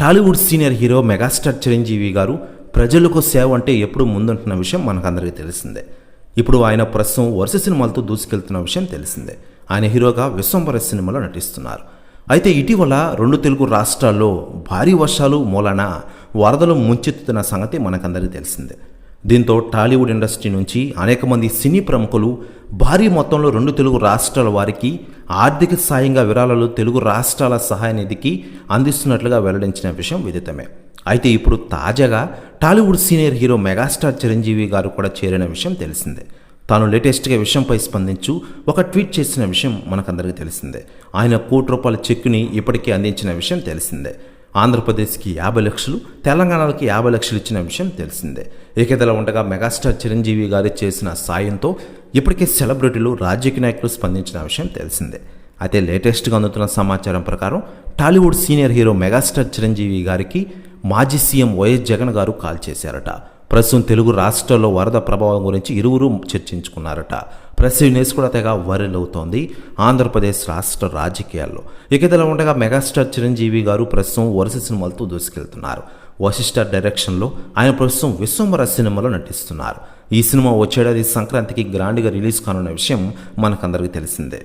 Tollywood senior hero megastar Chiranjeevi garu ప్రజలకు సేవ అంటే ఎప్పుడు ముందుంటున్న విషయం మనకందరికీ తెలిసిందే. ఇప్పుడు ఆయన ప్రస్తుతం వరుస సినిమాలతో దూసుకెళ్తున్న విషయం తెలిసిందే. ఆయన హీరోగా విశ్వంబర సినిమాలో నటిస్తున్నారు. అయితే ఇటీవల రెండు తెలుగు రాష్ట్రాల్లో భారీ వర్షాలు మూలన వరదలు ముంచెత్తుతున్న సంగతి మనకందరికీ తెలిసిందే. దీంతో టాలీవుడ్ ఇండస్ట్రీ నుంచి అనేక మంది సినీ ప్రముఖులు భారీ మొత్తంలో రెండు తెలుగు రాష్ట్రాల వారికి ఆర్థిక సాయంగా విరాళాలు తెలుగు రాష్ట్రాల సహాయ నిధికి అందిస్తున్నట్లుగా వెల్లడించిన విషయం విదితమే. అయితే ఇప్పుడు తాజాగా Tollywood senior hero megastar Chiranjeevi garu కూడా చేరిన విషయం తెలిసిందే. తాను లేటెస్ట్గా విషయంపై స్పందించు ఒక ట్వీట్ చేసిన విషయం మనకందరికీ తెలిసిందే. ఆయన కోటి రూపాయల చెక్కుని ఇప్పటికే అందించిన విషయం తెలిసిందే. ఆంధ్రప్రదేశ్కి యాభై లక్షలు తెలంగాణకి యాభై లక్షలు ఇచ్చిన విషయం తెలిసిందే. ఏకేదలా ఉండగా మెగాస్టార్ చిరంజీవి గారు చేసిన సాయంతో ఇప్పటికే సెలబ్రిటీలు రాజకీయ నాయకులు స్పందించిన విషయం తెలిసిందే. అయితే లేటెస్ట్గా అందుతున్న సమాచారం ప్రకారం Tollywood senior hero megastar Chiranjeevi గారికి మాజీ సీఎం వైఎస్ జగన్ గారు కాల్ చేశారట. ప్రస్తుతం తెలుగు రాష్ట్రాల్లో వరద ప్రభావం గురించి ఇరువురు చర్చించుకున్నారట. ప్రెస్ న్యూస్ కూడా తెగ వైరల్ అవుతోంది ఆంధ్రప్రదేశ్ రాష్ట్ర రాజకీయాల్లో. ఇక ఇదిలా ఉండగా మెగాస్టార్ చిరంజీవి గారు ప్రస్తుతం వరుస సినిమాలతో దూసుకెళ్తున్నారు. వశిష్ఠ డైరెక్షన్లో ఆయన ప్రస్తుతం విశ్వంబర సినిమాలో నటిస్తున్నారు. ఈ సినిమా వచ్చేడాది సంక్రాంతికి గ్రాండ్గా రిలీజ్ కానున్న విషయం మనకందరికీ తెలిసిందే.